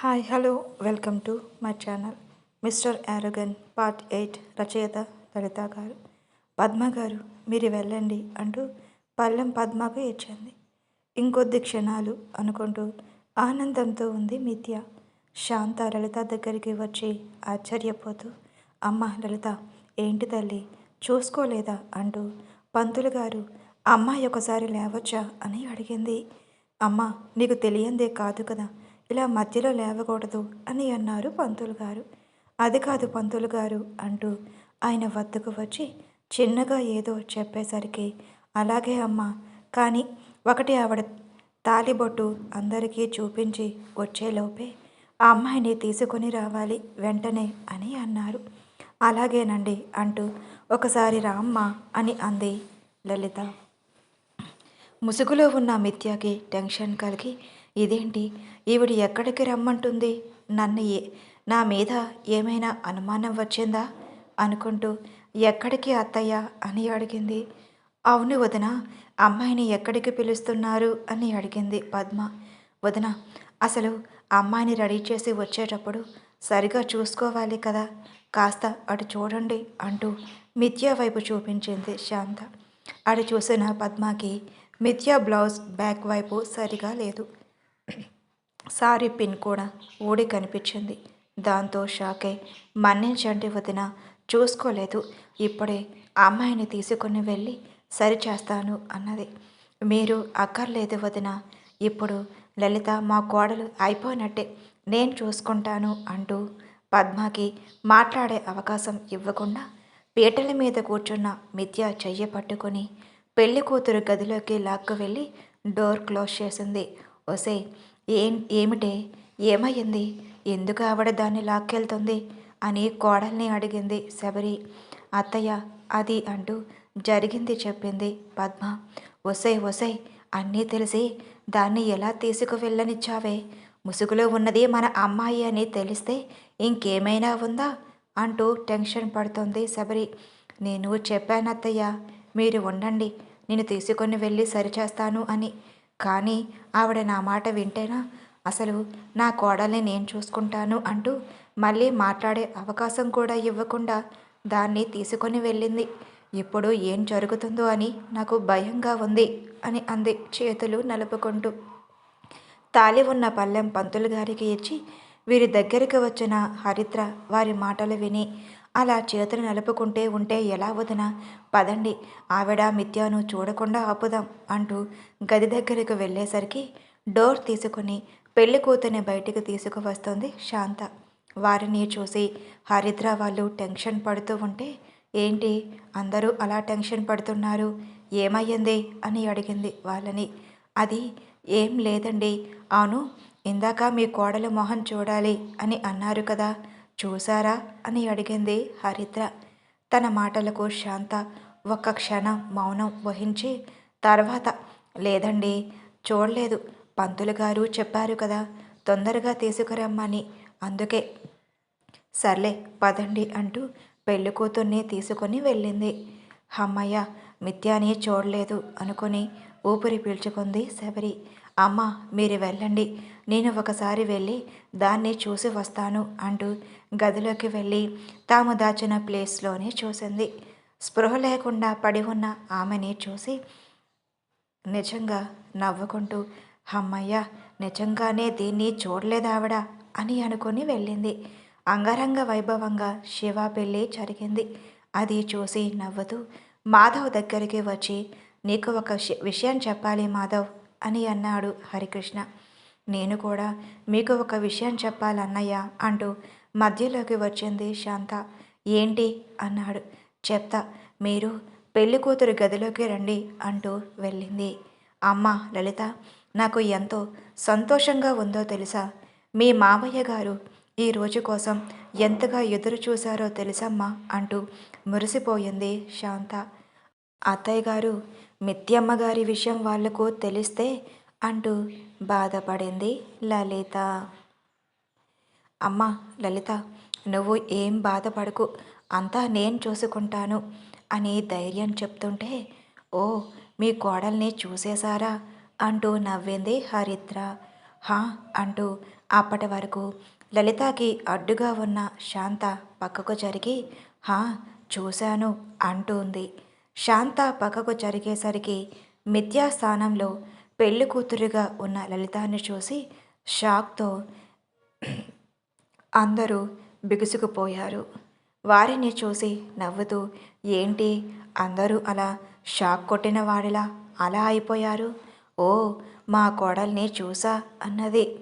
Hi hello welcome to my channel mister యారోగన్ part eight రచయిత లలిత గారు. పద్మ గారు మీరు వెళ్ళండి అంటూ పల్లెం పద్మకు ఇచ్చింది ఇంకొద్ది క్షణాలు అనుకుంటూ ఆనందంతో ఉంది మిథ్య. శాంత లలిత దగ్గరికి వచ్చి ఆశ్చర్యపోతూ అమ్మ లలిత ఏంటి తల్లి చూసుకోలేదా అంటూ పంతులు గారు అమ్మాయి ఒకసారి లేవచ్చా అని అడిగింది. అమ్మ నీకు తెలియందే కాదు కదా ఇలా మధ్యలో లేవకూడదు అని అన్నారు పంతులు గారు. అది కాదు పంతులు గారు అంటూ ఆయన వద్దకు వచ్చి చిన్నగా ఏదో చెప్పేసరికి అలాగే అమ్మ కానీ ఒకటి ఆవిడ తాలిబొట్టు అందరికీ చూపించి వచ్చేలోపే ఆ అమ్మాయిని తీసుకొని రావాలి వెంటనే అని అన్నారు. అలాగేనండి అంటూ ఒకసారి రామ్మ అని అంది లలిత. ముసుగులో ఉన్న మిథ్యాకి టెన్షన్ కలిగి ఇదేంటి? ఈవిడ ఎక్కడికి రమ్మంటుంది? నన్ను ఏ నా మీద ఏమైనా అనుమానం వచ్చిందా? అనుకుంటూ ఎక్కడికి అత్తయ్య? అని అడిగింది. అవును వదిన అమ్మాయిని ఎక్కడికి పిలుస్తున్నారు? అని అడిగింది పద్మ. వదిన అసలు అమ్మాయిని రెడీ చేసి వచ్చేటప్పుడు సరిగా చూసుకోవాలి కదా? కాస్త అటు చూడండి అంటూ మిథ్యా వైపు చూపించింది శాంత. అటు చూసిన పద్మకి మిథ్యా బ్లౌజ్ బ్యాక్ వైపు సరిగా లేదు. సారీ పిన్ కూడా ఊడి కనిపించింది. దాంతో షాకే మన్నించండి వదిన చూసుకోలేదు. ఇప్పుడే అమ్మాయిని తీసుకుని వెళ్ళి సరిచేస్తాను అన్నది. మీరు అక్కర్లేదు వదిన. ఇప్పుడు లలిత మా కోడలు అయిపోయినట్టే. నేను చూసుకుంటాను అంటూ పద్మకి మాట్లాడే అవకాశం ఇవ్వకుండా పీటల మీద కూర్చున్న మిథ్య చెయ్య పట్టుకొని పెళ్ళి కూతురు గదిలోకి లాక్కు వెళ్ళి డోర్ క్లోజ్ చేసింది. ఒసే ఏం ఏమిటే? ఏమయ్యింది? ఎందుకు ఆవిడ దాన్ని లాక్కెళ్తుంది? అని కోడల్ని అడిగింది శబరి. అత్తయ్య అది అంటూ జరిగింది చెప్పింది పద్మ. ఒసై ఒసై అన్నీ తెలిసి దాన్ని ఎలా తీసుకువెళ్ళనిచ్చావే? ముసుగులో ఉన్నది మన అమ్మాయి అని తెలిస్తే ఇంకేమైనా ఉందా? అంటూ టెన్షన్ పడుతుంది శబరి. నేను చెప్పానత్తయ్య మీరు ఉండండి నేను తీసుకొని వెళ్ళి సరిచేస్తాను అని కానీ ఆవిడ నా మాట వింటేనా? అసలు నా కోడల్ని నేను చూసుకుంటాను అంటూ మళ్ళీ మాట్లాడే అవకాశం కూడా ఇవ్వకుండా దాన్ని తీసుకొని వెళ్ళింది. ఇప్పుడు ఏం జరుగుతుందో అని నాకు భయంగా ఉంది అని అంది చేతులు నలుపుకుంటూ. తాలి ఉన్న పల్లెం పంతులు గారికి ఇచ్చి వీరి దగ్గరికి వచ్చిన హరిద్ర వారి మాటలు విని అలా చేతులు నలుపుకుంటే ఉంటే ఎలా వదినా? పదండి ఆవిడ మిథ్యాను చూడకుండా ఆపుదాం అంటూ గది దగ్గరకు వెళ్ళేసరికి డోర్ తీసుకుని పెళ్ళి కూతుర్ని బయటికి తీసుకువస్తుంది శాంత. వారిని చూసి హరిద్ర వాళ్ళు టెన్షన్ పడుతూ ఉంటే ఏంటి అందరూ అలా టెన్షన్ పడుతున్నారు? ఏమయ్యింది? అని అడిగింది వాళ్ళని. అది ఏం లేదండి అవును ఇందాక మీ కోడలు మొహం చూడాలి అని అన్నారు కదా. చూసారా అని అడిగింది హరిద్ర. తన మాటలకు శాంత ఒక్క క్షణం మౌనం వహించి తర్వాత లేదండి చూడలేదు. పంతులు గారు చెప్పారు కదా తొందరగా తీసుకురమ్మని. అందుకే. సర్లే పదండి అంటూ పెళ్ళి కూతుర్ని తీసుకొని వెళ్ళింది. అమ్మయ్య మిథ్యాని చూడలేదు అనుకుని ఊపిరి పీల్చుకుంది శబరి. అమ్మ మీరు వెళ్ళండి. నేను ఒకసారి వెళ్ళి దాన్ని చూసి వస్తాను అంటూ గదిలోకి వెళ్ళి తాము దాచిన ప్లేస్లోనే చూసింది. స్పృహ లేకుండా పడి ఉన్న ఆమెని చూసి నిజంగా నవ్వుకుంటూ అమ్మయ్య నిజంగానే దీన్ని చూడలేదావిడ అని అనుకుని వెళ్ళింది. అంగరంగ వైభవంగా శివ పెళ్ళి జరిగింది. అది చూసి నవ్వుతూ మాధవ్ దగ్గరికి వచ్చి నీకు ఒక విషయం చెప్పాలి మాధవ్ అని అన్నాడు హరికృష్ణ. నేను కూడా మీకు ఒక విషయం చెప్పాలన్నయ్య అంటూ మధ్యలోకి వచ్చింది శాంత. ఏంటి? అన్నాడు. చెప్తా. మీరు పెళ్ళి కూతురు గదిలోకి రండి అంటూ వెళ్ళింది. అమ్మ లలిత నాకు ఎంతో సంతోషంగా ఉందో తెలుసా? మీ మామయ్య గారు ఈ రోజు కోసం ఎంతగా ఎదురు చూశారో తెలుసమ్మా అంటూ మురిసిపోయింది శాంత. అత్తయ్య గారు మిత్యమ్మ గారి విషయం వాళ్ళకు తెలిస్తే అంటూ బాధపడింది లలిత. అమ్మా లలిత నువ్వు ఏం బాధపడకు. అంతా నేను చూసుకుంటాను అని ధైర్యం చెప్తుంటే ఓ మీ కోడల్ని చూసేశారా? అంటూ నవ్వింది హరిద్ర. హా అంటూ అప్పటి వరకు లలితకి అడ్డుగా ఉన్న శాంత పక్కకు జరిగి హా చూశాను అంటుంది. శాంత పక్కకు జరిగేసరికి మిథ్యాస్థానంలో పెళ్ళి కూతురుగా ఉన్న లలితాన్ని చూసి షాక్తో అందరూ బిగుసుకుపోయారు. వారిని చూసి నవ్వుతూ ఏంటి అందరూ అలా షాక్ కొట్టిన వాడిలా అలా అయిపోయారు? ఓ మా కోడల్ని చూసా అన్నది.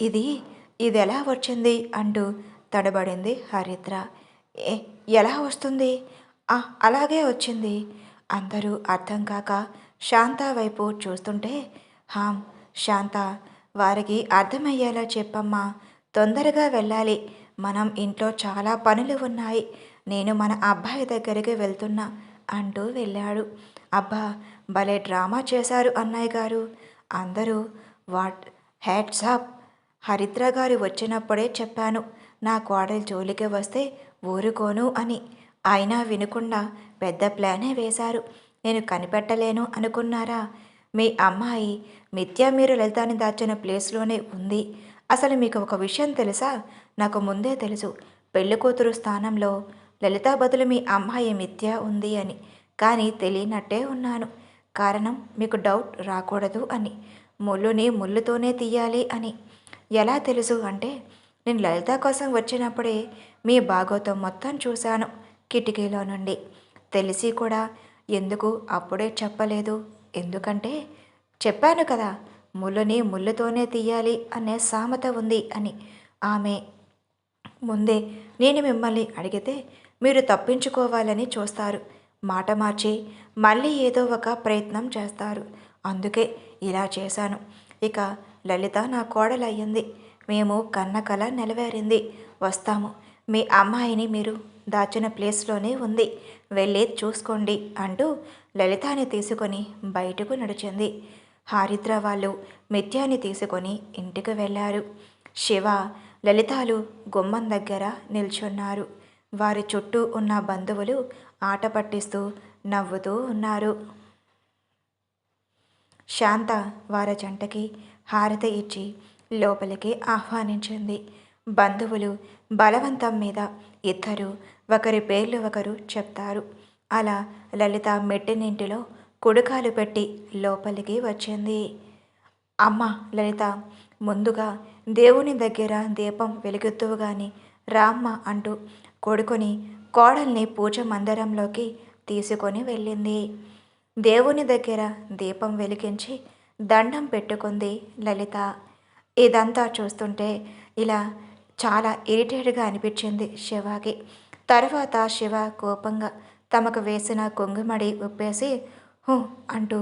ఇది ఇది ఎలా వచ్చింది? అంటూ తడబడింది హరిద్ర. ఏ ఎలా వస్తుంది? "ఆ, అలాగే వచ్చింది. అందరూ అర్థం కాక శాంత వైపు చూస్తుంటే హాం శాంత వారికి అర్థమయ్యేలా చెప్పమ్మా. తొందరగా వెళ్ళాలి. మనం ఇంట్లో చాలా పనులు ఉన్నాయి. నేను మన అబ్బాయి దగ్గరికి వెళ్తున్నా అంటూ వెళ్ళాడు. అబ్బా భలే డ్రామా చేశారు అన్నయ్య గారు. అందరూ వాట్? హ్యాట్స్ హరిద్ర గారు వచ్చినప్పుడే చెప్పాను నా కోడలు జోలికి వస్తే ఊరుకోను అని. అయినా వినకుండా పెద్ద ప్లానే వేశారు. నేను కనిపెట్టలేను అనుకున్నారా? మీ అమ్మాయి మిథ్యా మీరు లలితాన్ని దాచిన ప్లేస్లోనే ఉంది. అసలు మీకు ఒక విషయం తెలుసా? నాకు ముందే తెలుసు. పెళ్ళికూతురు స్థానంలో లలితా బదులు మీ అమ్మాయి మిథ్య ఉంది అని. కానీ తెలియనట్టే ఉన్నాను. కారణం మీకు డౌట్ రాకూడదు అని. ముళ్ళుని ముళ్ళుతోనే తీయాలి అని. ఎలా తెలుసు అంటే నేను లలిత కోసం వచ్చినప్పుడే మీ భాగోతం మొత్తం చూశాను కిటికీలో నుండి. తెలిసి కూడా ఎందుకు? అప్పుడే చెప్పలేదు. ఎందుకంటే చెప్పాను కదా ముళ్ళని ముళ్ళుతోనే తీయాలి అనే సామెత ఉంది అని. ఆమె ముందే నేను మిమ్మల్ని అడిగితే మీరు తప్పించుకోవాలని చూస్తారు. మాట మార్చి మళ్ళీ ఏదో ఒక ప్రయత్నం చేస్తారు. అందుకే ఇలా చేశాను. ఇక లలిత నా కోడలయ్యింది. మేము కన్నకల నెలవేరింది. వస్తాము. మీ అమ్మాయిని మీరు దాచిన ప్లేస్లోనే ఉంది. వెళ్ళి చూసుకోండి అంటూ లలితాని తీసుకొని బయటకు నడిచింది. హారిద్ర వాళ్ళు మిథ్యాని తీసుకొని ఇంటికి వెళ్ళారు. శివ లలితాలు గుమ్మం దగ్గర నిల్చున్నారు. వారి చుట్టూ ఉన్న బంధువులు ఆట పట్టిస్తూ నవ్వుతూ ఉన్నారు. శాంత వారి జంటకి హారతి ఇచ్చి లోపలికి ఆహ్వానించింది. బంధువులు బలవంతం మీద ఇద్దరు ఒకరి పేర్లు ఒకరు చెప్తారు. అలా లలిత మెట్టినింటిలో కుడుకాలు పెట్టి లోపలికి వచ్చింది. అమ్మ లలిత ముందుగా దేవుని దగ్గర దీపం వెలుగుతువు గాని రామ్మ అంటూ కొడుకుని కోడల్ని పూజ మందిరంలోకి తీసుకొని వెళ్ళింది. దేవుని దగ్గర దీపం వెలిగించి దండం పెట్టుకుంది లలిత. ఇదంతా చూస్తుంటే ఇలా చాలా ఇరిటేట్గా అనిపించింది శివకి. తర్వాత శివ కోపంగా తమకు వేసిన కొంగుమడి ఉప్పేసి హూ అంటూ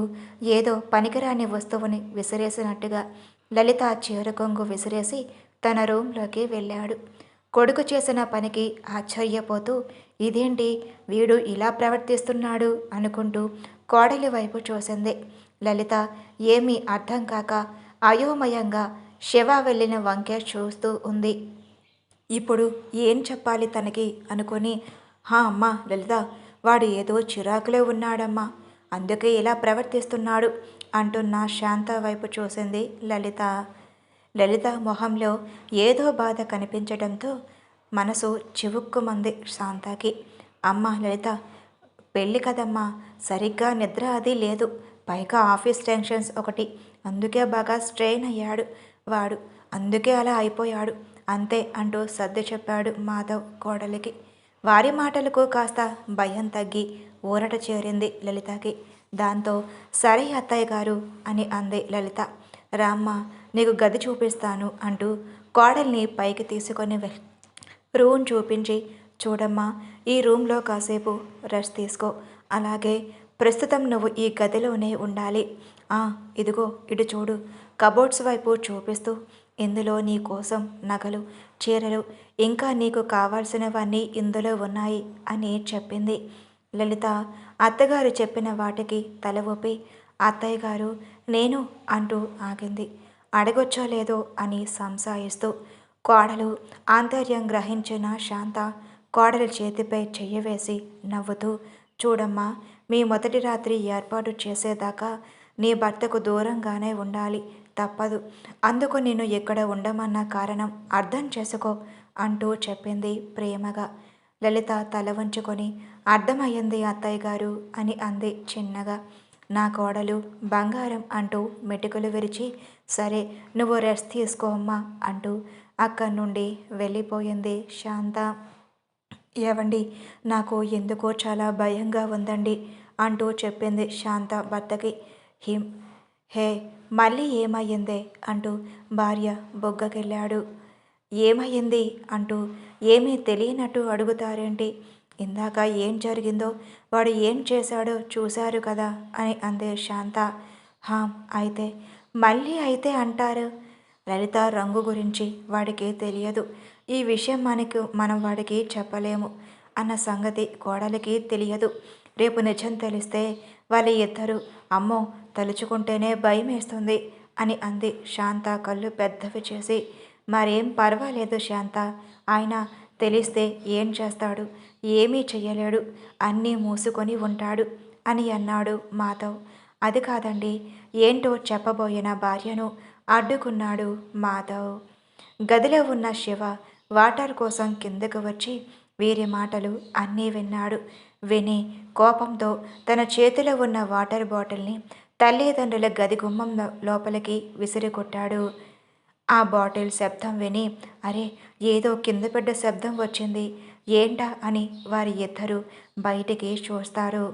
ఏదో పనికిరాని వస్తువుని విసిరేసినట్టుగా లలిత చీర కొంగు విసిరేసి తన రూంలోకి వెళ్ళాడు. కొడుకు చేసిన పనికి ఆశ్చర్యపోతూ ఇదేంటి? వీడు ఇలా ప్రవర్తిస్తున్నాడు? అనుకుంటూ కోడలి వైపు చూసింది. లలిత ఏమీ అర్థం కాక అయోమయంగా శివ వెళ్ళిన వంకే చూస్తూ ఉంది. ఇప్పుడు ఏం చెప్పాలి తనకి? అనుకొని హా అమ్మా లలిత వాడు ఏదో చిరాకులో ఉన్నాడమ్మా. అందుకే ఇలా ప్రవర్తిస్తున్నాడు అంటున్న శాంత వైపు చూసింది లలిత. లలిత మొహంలో ఏదో బాధ కనిపించడంతో మనసు చివుక్కుమంది శాంతకి. అమ్మ లలిత పెళ్ళి కదమ్మా సరిగ్గా నిద్ర అది లేదు పైగా ఆఫీస్ టెన్షన్స్ ఒకటి. అందుకే బాగా స్ట్రెయిన్ అయ్యాడు వాడు అందుకే అలా అయిపోయాడు అంతే అంటూ సర్ది చెప్పాడు మాధవ్ కోడలికి. వారి మాటలకు కాస్త భయం తగ్గి ఊరట చేరింది లలితకి. దాంతో సరే అత్తయ్య గారు అని అంది లలిత. రామ్మ నీకు గది చూపిస్తాను అంటూ కోడల్ని పైకి తీసుకొని వె రూమ్ చూపించి చూడమ్మా ఈ రూమ్లో కాసేపు రెస్ట్ తీసుకో. అలాగే ప్రస్తుతం నువ్వు ఈ గదిలోనే ఉండాలి. ఆ ఇదిగో ఇటు చూడు. కబోర్డ్స్ వైపు చూపిస్తూ ఇందులో నీ కోసం నగలు చీరలు ఇంకా నీకు కావాల్సినవన్నీ ఇందులో ఉన్నాయి అని చెప్పింది. లలిత అత్తగారు చెప్పిన వాటికి తల ఊపి అత్తయ్య గారు నేను అంటూ ఆగింది. అడగొచ్చో లేదో అని సంశాయిస్తూ కోడలు ఆంతర్యం గ్రహించిన శాంత కోడలు చేతిపై చెయ్యవేసి నవ్వుతూ చూడమ్మా మీ మొదటి రాత్రి ఏర్పాటు చేసేదాకా నీ భర్తకు దూరంగానే ఉండాలి. తప్పదు. అందుకు నేను ఇక్కడ ఉండమన్న కారణం అర్థం చేసుకో అంటూ చెప్పింది ప్రేమగా. లలిత తల వంచుకొని అర్థమయ్యింది అత్తయ్య గారు అని అంది చిన్నగా. నా కోడలు బంగారం అంటూ మెటుకులు విరిచి సరే నువ్వు రెస్ట్ తీసుకో అమ్మా అంటూ అక్కడి నుండి వెళ్ళిపోయింది శాంత. ఏవండి నాకు ఎందుకో చాలా భయంగా ఉందండి అంటూ చెప్పింది శాంత భర్తకి. హిమ్ హే మళ్ళీ ఏమయ్యిందే? అంటూ భార్య బొగ్గకెళ్ళాడు. ఏమయ్యింది? అంటూ ఏమీ తెలియనట్టు అడుగుతారేంటి? ఇందాక ఏం జరిగిందో వాడు ఏం చేశాడో చూశారు కదా అని అందే శాంత. హాం అయితే మళ్ళీ అయితే అంటారు. లలిత రంగు గురించి వాడికి తెలియదు. ఈ విషయం మనకు మనం వాడికి చెప్పలేము అన్న సంగతి కోడలికి తెలియదు. రేపు నిజం తెలిస్తే వాళ్ళ ఇద్దరు అమ్మో తలుచుకుంటేనే భయం వేస్తుంది అని అంది శాంత కళ్ళు పెద్దవి చేసి. మరేం పర్వాలేదు శాంత ఆయన తెలిస్తే ఏం చేస్తాడు ఏమీ చెయ్యలేడు అన్నీ మూసుకొని ఉంటాడు అని అన్నాడు మాధవ్. అది కాదండి ఏంటో చెప్పబోయిన భార్యను అడ్డుకున్నాడు మాధవ్. గదిలో ఉన్న శివ వాటర్ కోసం కిందకు వచ్చి వీరి మాటలు అన్నీ విన్నాడు. విని కోపంతో తన చేతిలో ఉన్న వాటర్ బాటిల్ని తల్లిదండ్రుల గది గుమ్మం లోపలికి విసిరికొట్టాడు. ఆ బాటిల్ శబ్దం విని అరే ఏదో కింద పడ్డ శబ్దం వచ్చింది. ఏంటా? అని వారి ఇద్దరు బయటికి చూస్తారు.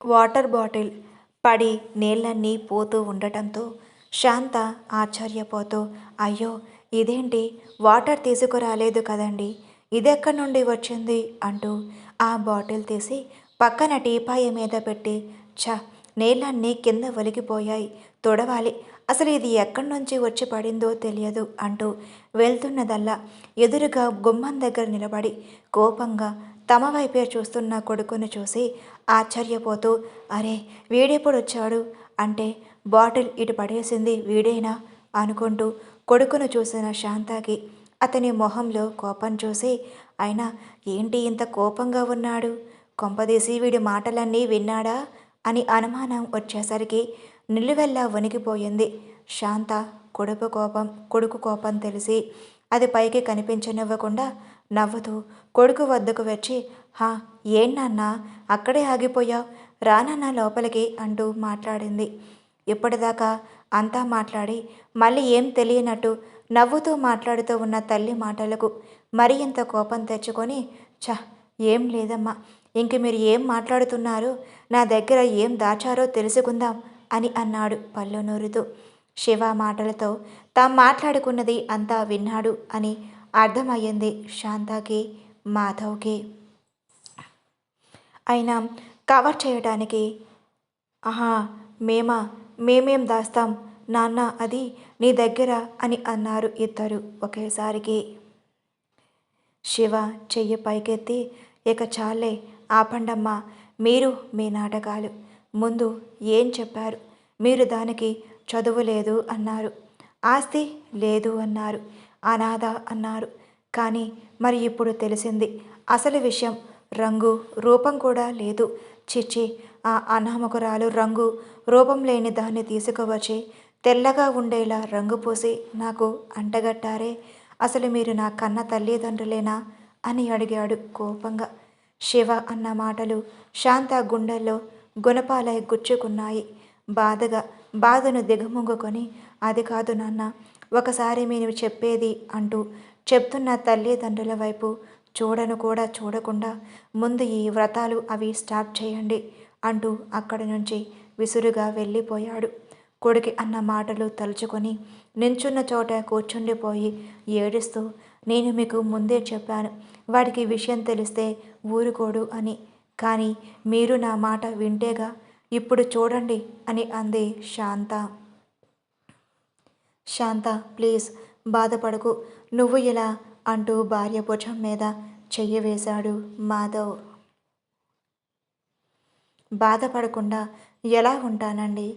వాటర్ బాటిల్ పడి నీళ్ళన్నీ పోతూ ఉండటంతో శాంత ఆశ్చర్యపోతూ అయ్యో ఇదేంటి? వాటర్ తీసుకురాలేదు కదండి. ఇదెక్కడి నుండి వచ్చింది? అంటూ ఆ బాటిల్ తీసి పక్కన టీపాయ మీద పెట్టి ఛ నీళ్ళన్నీ కింద ఒలిగిపోయాయి. తొడవాలి. అసలు ఇది ఎక్కడి నుంచి వచ్చి పడిందో తెలియదు అంటూ వెళ్తున్నదల్లా ఎదురుగా గుమ్మం దగ్గర నిలబడి కోపంగా తమ వైపే చూస్తున్న కొడుకును చూసి ఆశ్చర్యపోతూ అరే వీడెప్పుడు వచ్చాడు అంటే బాటిల్ ఇటు పడేసింది వీడేనా? అనుకుంటూ కొడుకును చూసిన శాంతాకి అతని మొహంలో కోపం చూసి అయినా ఏంటి ఇంత కోపంగా ఉన్నాడు? కొంపదీసి వీడి మాటలన్నీ విన్నాడా? అని అనుమానం వచ్చేసరికి నిలువెల్లా వణికిపోయింది. శాంత కొడుకు కోపం కొడుకు కోపం తెలిసి అది పైకి కనిపించనివ్వకుండా నవ్వుతూ కొడుకు వద్దకు వచ్చి హా ఏంటన్నా అక్కడే ఆగిపోయావు? రానన్న లోపలికి అంటూ మాట్లాడింది. ఇప్పటిదాకా అంతా మాట్లాడి మళ్ళీ ఏం తెలియనట్టు నవ్వుతూ మాట్లాడుతూ ఉన్న తల్లి మాటలకు మరి ఇంత కోపం తెచ్చుకొని చ ఏం లేదమ్మా. ఇంక మీరు ఏం మాట్లాడుతున్నారో? నా దగ్గర ఏం దాచారో తెలుసుకుందాం అని అన్నాడు పళ్ళు నూరుతూ. శివ మాటలతో తాము మాట్లాడుకున్నది అంతా విన్నాడు అని అర్థమయ్యింది శాంతకి మాధవ్కి. అయినా కవర్ చేయడానికి ఆహా మేమా? మేమేం దాస్తాం? నాన్న అది నీ దగ్గర అని అన్నారు ఇద్దరు. ఒకేసారికి శివ చెయ్యి పైకెత్తి ఇక చాలే ఆపండమ్మా మీరు మీ నాటకాలు. ముందు ఏం చెప్పారు? మీరు దానికి చదువు లేదు అన్నారు. ఆస్తి లేదు అన్నారు. అనాథ అన్నారు. కానీ మరి ఇప్పుడు తెలిసింది అసలు విషయం రంగు రూపం కూడా లేదు. చిచ్చి ఆ అనామకురాలు రంగు రూపం లేని దాన్ని తీసుకువచ్చి తెల్లగా ఉండేలా రంగు పూసి నాకు అంటగట్టారే అసలు మీరు నా కన్న తల్లిదండ్రులేనా? అని అడిగాడు కోపంగా. శివ అన్న మాటలు శాంత గుండెల్లో గుణపాలై గుచ్చుకున్నాయి. బాధగా బాధను దిగముంగుకొని అది కాదు నాన్న ఒకసారి మీరు చెప్పేది అంటూ చెప్తున్న తల్లిదండ్రుల వైపు చూడను కూడా చూడకుండా ముందు ఈ వ్రతాలు అవి స్టాప్ చేయండి అంటూ అక్కడి నుంచి విసురుగా వెళ్ళిపోయాడు. కొడుకి అన్న మాటలు తలుచుకొని నించున్న చోట కూర్చుండిపోయి ఏడుస్తూ నేను మీకు ముందే చెప్పాను వాడికి విషయం తెలిస్తే ఊరుకోడు అని. కానీ మీరు నా మాట వింటేగా ఇప్పుడు చూడండి అని అంది శాంత. శాంత ప్లీజ్ బాధపడకు. నువ్వు ఇలా అంటూ భార్య భుజం మీద చెయ్యి వేశాడు మాధవ్. బాధపడకుండా ఎలా ఉంటానండి?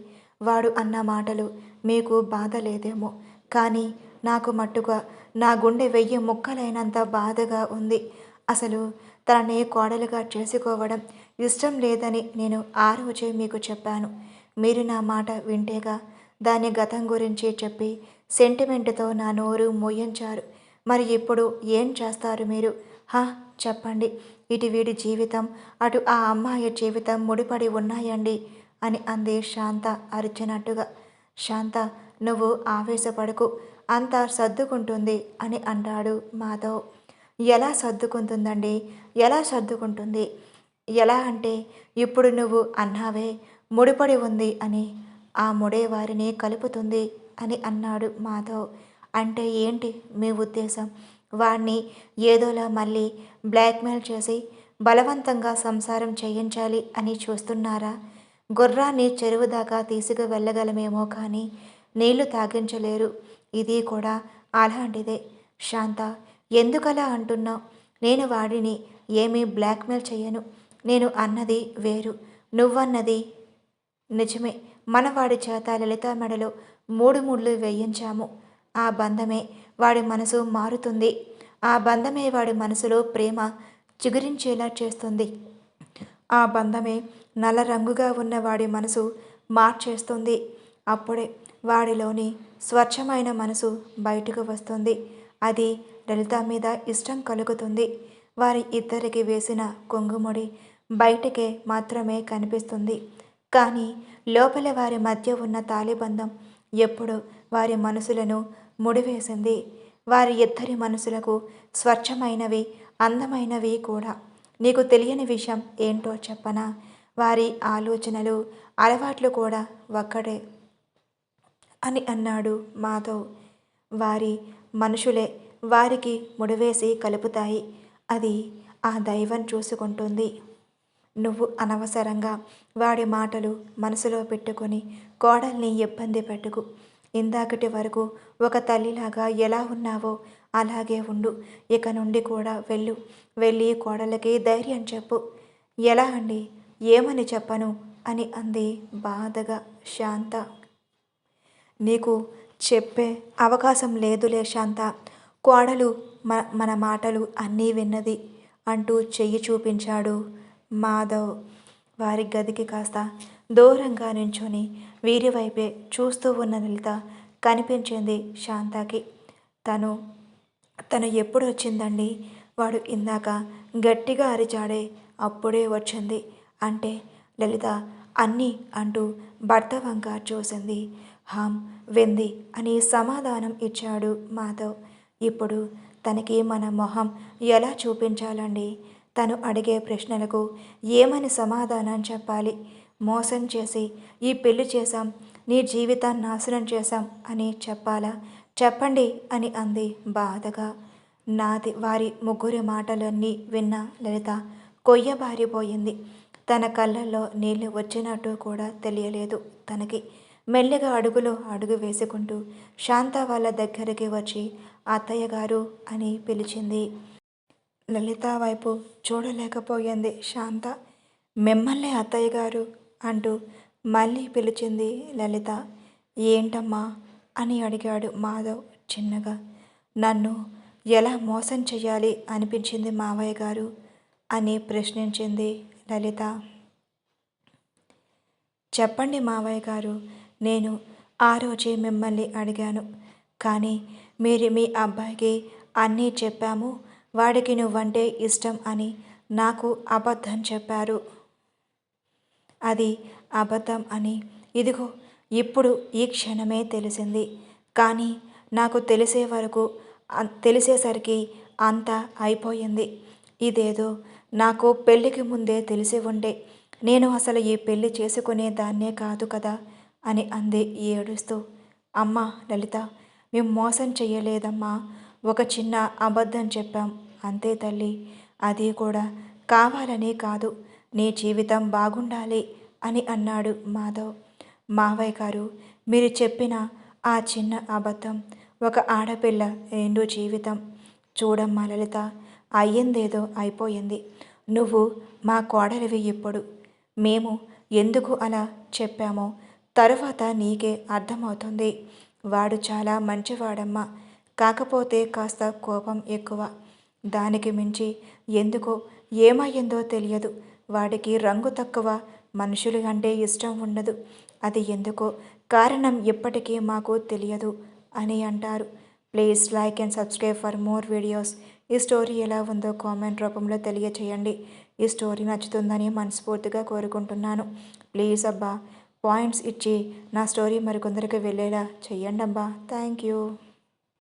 వాడు అన్న మాటలు మీకు బాధ లేదేమో. కానీ నాకు మట్టుగా నా గుండె వెయ్యి ముక్కలైనంత బాధగా ఉంది. అసలు తనని కోడలుగా చేసుకోవడం ఇష్టం లేదని నేను ఆ రోజే మీకు చెప్పాను. మీరు నా మాట వింటేగా దాని గతం గురించి చెప్పి సెంటిమెంట్తో నా నోరు మోయించారు. మరి ఇప్పుడు ఏం చేస్తారు మీరు? హా చెప్పండి. ఇటు వీడి జీవితం అటు ఆ అమ్మాయి జీవితం ముడిపడి ఉన్నాయండి. అని అంది శాంత అరిచినట్టుగా. శాంత నువ్వు ఆవేశపడకు అంతా సర్దుకుంటుంది అని అంటాడు మాధవ్. ఎలా సర్దుకుంటుందండి? ఎలా సర్దుకుంటుంది? ఎలా అంటే ఇప్పుడు నువ్వు అన్నావే ముడిపడి ఉంది అని ఆ ముడే వారిని కలుపుతుంది అని అన్నాడు మాధవ్. అంటే ఏంటి మీ ఉద్దేశం? వాడిని ఏదోలా మళ్ళీ బ్లాక్మెయిల్ చేసి బలవంతంగా సంసారం చేయించాలి అని చూస్తున్నారా? గుర్రాన్ని చెరువు దాకా తీసుకు వెళ్ళగలమేమో కానీ నీళ్ళు తాగించలేరు. ఇది కూడా అలాంటిదే. శాంత ఎందుకలా అంటున్నావు? నేను వాడిని ఏమీ బ్లాక్మెయిల్ చేయను నేను అన్నది వేరు. నువ్వన్నది నిజమే. మనవాడి చేత లలిత మెడలో మూడు ముళ్ళు వేయించాము. ఆ బంధమే వాడి మనసు మారుతుంది. ఆ బంధమే వాడి మనసులో ప్రేమ చిగురించేలా చేస్తుంది. ఆ బంధమే నల్ల రంగుగా ఉన్న వాడి మనసు మార్చేస్తుంది. అప్పుడే వాడిలోని స్వచ్ఛమైన మనసు బయటకు వస్తుంది. అది లలిత మీద ఇష్టం కలుగుతుంది. వారి ఇద్దరికి వేసిన కొంగుముడి బయటకే మాత్రమే కనిపిస్తుంది. కానీ లోపల వారి మధ్య ఉన్న తాలిబంధం ఎప్పుడు వారి మనసులను ముడివేసింది. వారి ఇద్దరి మనసులకు స్వచ్ఛమైనవి అందమైనవి కూడా. నీకు తెలియని విషయం ఏంటో చెప్పనా? వారి ఆలోచనలు అలవాట్లు కూడా ఒక్కడే అని అన్నాడు మాధవ్. వారి మనుషులే వారికి ముడివేసి కలుపుతాయి. అది ఆ దైవం చూసుకుంటుంది. నువ్వు అనవసరంగా వాడి మాటలు మనసులో పెట్టుకొని కోడల్ని ఇబ్బంది పెట్టుకు. ఇందాకటి వరకు ఒక తల్లిలాగా ఎలా ఉన్నావో అలాగే ఉండు. ఇక నుండి కూడా వెళ్ళు. వెళ్ళి కోడలకి ధైర్యం చెప్పు. ఎలా అండి? ఏమని చెప్పను? అని అంది బాధగా శాంత. నీకు చెప్పే అవకాశం లేదులే శాంత. కోడలు మన మన మాటలు అన్నీ విన్నది అంటూ చెయ్యి చూపించాడు మాధవ్. వారి గదికి కాస్త దూరంగా నించుని వీరి వైపే చూస్తూ ఉన్న లలిత కనిపించింది శాంతకి. తను తను ఎప్పుడు వచ్చిందండి? వాడు ఇందాక గట్టిగా అరిచాడే అప్పుడే వచ్చింది. అంటే లలిత అన్నీ అంటూ భర్త వంక చూసింది. హామ్ వెంది అని సమాధానం ఇచ్చాడు మాధవ్. ఇప్పుడు తనకి మన మొహం ఎలా చూపించాలండి? తను అడిగే ప్రశ్నలకు ఏమని సమాధానం చెప్పాలి? మోసం చేసి ఈ పెళ్ళి చేశాం నీ జీవితాన్ని నాశనం చేశాం అని చెప్పాలా? చెప్పండి అని అంది బాధగా. నాది వారి ముగ్గురి మాటలన్నీ విన్న లలిత కొయ్యబారిపోయింది. తన కళ్ళల్లో నీళ్ళు వచ్చినట్టు కూడా తెలియలేదు తనకి. మెల్లగా అడుగులో అడుగు వేసుకుంటూ శాంత వాళ్ళ దగ్గరికి వచ్చి అత్తయ్య గారు అని పిలిచింది. లలిత వైపు చూడలేకపోయింది శాంత. మిమ్మల్ని అత్తయ్య గారు అంటూ మళ్ళీ పిలిచింది లలిత. ఏంటమ్మా అని అడిగాడు మాధవ్ చిన్నగా. నన్ను ఎలా మోసం చేయాలి అనిపించింది మావయ్య గారు? అని ప్రశ్నించింది లలిత. చెప్పండి మావయ్య గారు నేను ఆ రోజే మిమ్మల్ని అడిగాను. కానీ మీరు మీ అబ్బాయికి అన్నీ చెప్పాము. వాడికి నువ్వంటే ఇష్టం అని నాకు అబద్ధం చెప్పారు. అది అబద్ధం అని ఇదిగో ఇప్పుడు ఈ క్షణమే తెలిసింది. కానీ నాకు తెలిసే వరకు తెలిసేసరికి అంతా అయిపోయింది. ఇదేదో నాకు పెళ్ళికి ముందే తెలిసి ఉండే. నేను అసలు ఈ పెళ్ళి చేసుకునే దాన్నే కాదు కదా అని అంది ఏడుస్తూ. అమ్మ లలిత మేము మోసం చెయ్యలేదమ్మా. ఒక చిన్న అబద్ధం చెప్పాం. అంతే తల్లి అది కూడా కావాలని కాదు. నీ జీవితం బాగుండాలి అని అన్నాడు మాధవ్. మావయ్య గారు మీరు చెప్పిన ఆ చిన్న అబద్ధం ఒక ఆడపిల్ల రెండు జీవితం. చూడమ్మా లలిత అయ్యిందేదో అయిపోయింది. నువ్వు మా కోడలివి ఇప్పుడు మేము ఎందుకు అలా చెప్పామో తరువాత నీకే అర్థమవుతుంది. వాడు చాలా మంచివాడమ్మా. కాకపోతే కాస్త కోపం ఎక్కువ. దానికి మించి ఎందుకో ఏమయ్యిందో తెలియదు. వాడికి రంగు తక్కువ మనుషులు అంటే ఇష్టం ఉండదు. అది ఎందుకో కారణం ఇప్పటికీ మాకు తెలియదు. అని అంటారు. Please like and subscribe for more videos. ఈ స్టోరీ ఎలా ఉందో కామెంట్ రూపంలో తెలియచేయండి. ఈ స్టోరీ నచ్చుతుందని మనస్ఫూర్తిగా కోరుకుంటున్నాను. ప్లీజ్ అబ్బా పాయింట్స్ ఇచ్చి నా స్టోరీ మరికొందరికి వెళ్ళేలా చెయ్యండి అబ్బా థ్యాంక్ యూ.